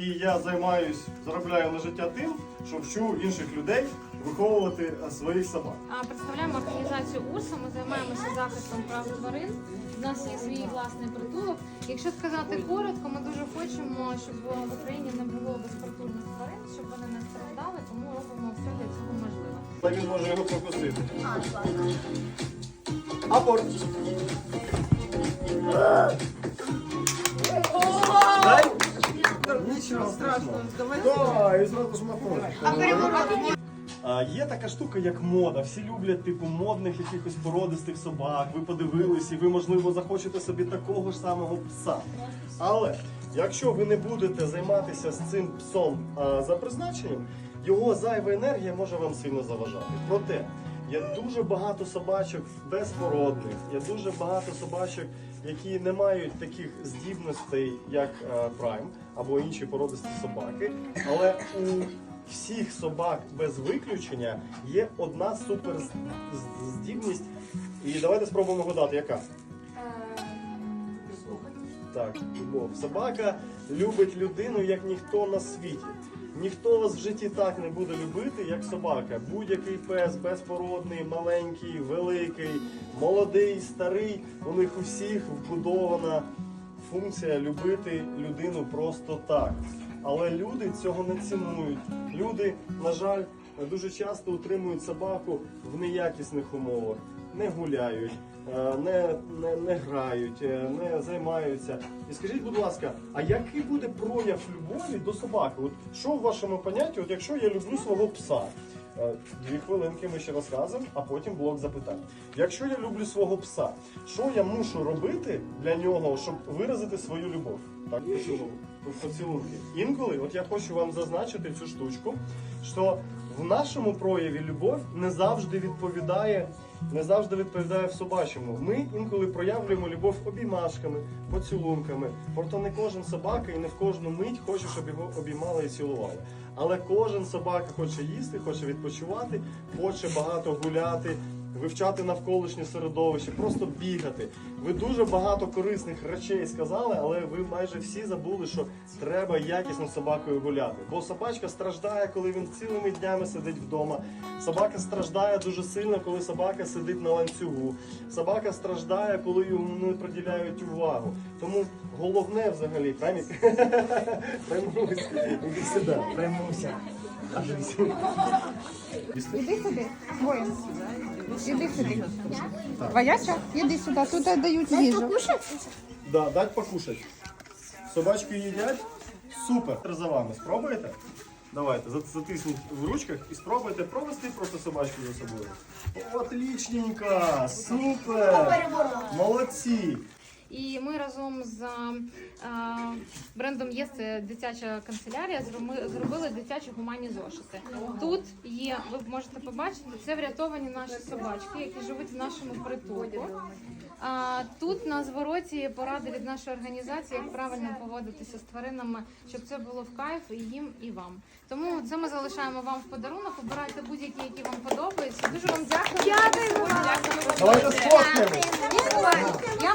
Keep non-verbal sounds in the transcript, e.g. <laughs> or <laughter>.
І я займаюсь, заробляю на життя тим, що вчу інших людей виховувати е, своїх собак. А, Представляємо організацію Урса. Ми займаємося захистом прав тварин. У нас є свій власний притулок. Якщо сказати коротко, ми дуже хочемо, щоб в Україні не було безпритульних тварин, щоб вони не страждали, тому робимо все для цього можливе. Та він може його прокусити. Апорт. Нічого страшного. Давай, і зразу ж махнути. А, Є така штука, як мода. Всі люблять типу модних якихось породистих собак. Ви подивились, і ви, можливо, захочете собі такого ж самого пса. Але якщо ви не будете займатися з цим псом а, за призначенням, його зайва енергія може вам сильно заважати. Проте є дуже багато собачок безпородних, є дуже багато собачок, які не мають таких здібностей, як е, Прайм або інші породисті собаки. Але у всіх собак без виключення є одна супер з- з- здібність. І давайте спробуємо гадати, яка. Так, любов. Собака любить людину як ніхто на світі. Ніхто вас в житті так не буде любити, як собака. Будь-який пес, безпородний, маленький, великий, молодий, старий. У них усіх вбудована функція любити людину просто так. Але люди цього не цінують. Люди, на жаль, дуже часто утримують собаку в неякісних умовах, не гуляють, е, не, не, не грають, е, не займаються. І скажіть, будь ласка, а який буде прояв любові до собаки? От що в вашому понятті, от якщо я люблю свого пса? Е, Дві хвилинки ми ще розказуємо, а потім блок запитань. Якщо я люблю свого пса, що я мушу робити для нього, щоб виразити свою любов? Так, поцілунки. Інколи, от я хочу вам зазначити цю штучку, що в нашому прояві любов не завжди відповідає, не завжди відповідає в собачому. Ми інколи проявлюємо любов обіймашками, поцілунками. Проте не кожен собака і не в кожну мить хоче, щоб його обіймали і цілували. Але кожен собака хоче їсти, хоче відпочивати, хоче багато гуляти, вивчати навколишнє середовище, просто бігати. Ви дуже багато корисних речей сказали, але ви майже всі забули, що треба якісно собакою гуляти. Бо собачка страждає, коли він цілими днями сидить вдома. Собака страждає дуже сильно, коли собака сидить на ланцюгу. Собака страждає, коли йому не приділяють увагу. Тому головне взагалі, праймуся. <laughs> Іди сюди, воїн. Іди сюди. Вояча, іди сюди, тут дають їжу. Да, дать покушать. Собачки їдять. Супер. За вами спробуєте? Давайте, за- затисніть в ручках і спробуйте провести просто собачку за собою. Отлічненько! Супер! Молодці! І ми разом з а, брендом ЄС це дитяча канцелярія зробили дитячі гуманні зошити. Тут є, ви можете побачити, це врятовані наші собачки, які живуть в нашому притулку. А, тут на звороті поради від нашої організації, як правильно поводитися з тваринами, щоб це було в кайф і їм, і вам. Тому це ми залишаємо вам в подарунок. Обирайте будь-які, які вам подобаються. Дуже вам дякую. Дякую. Я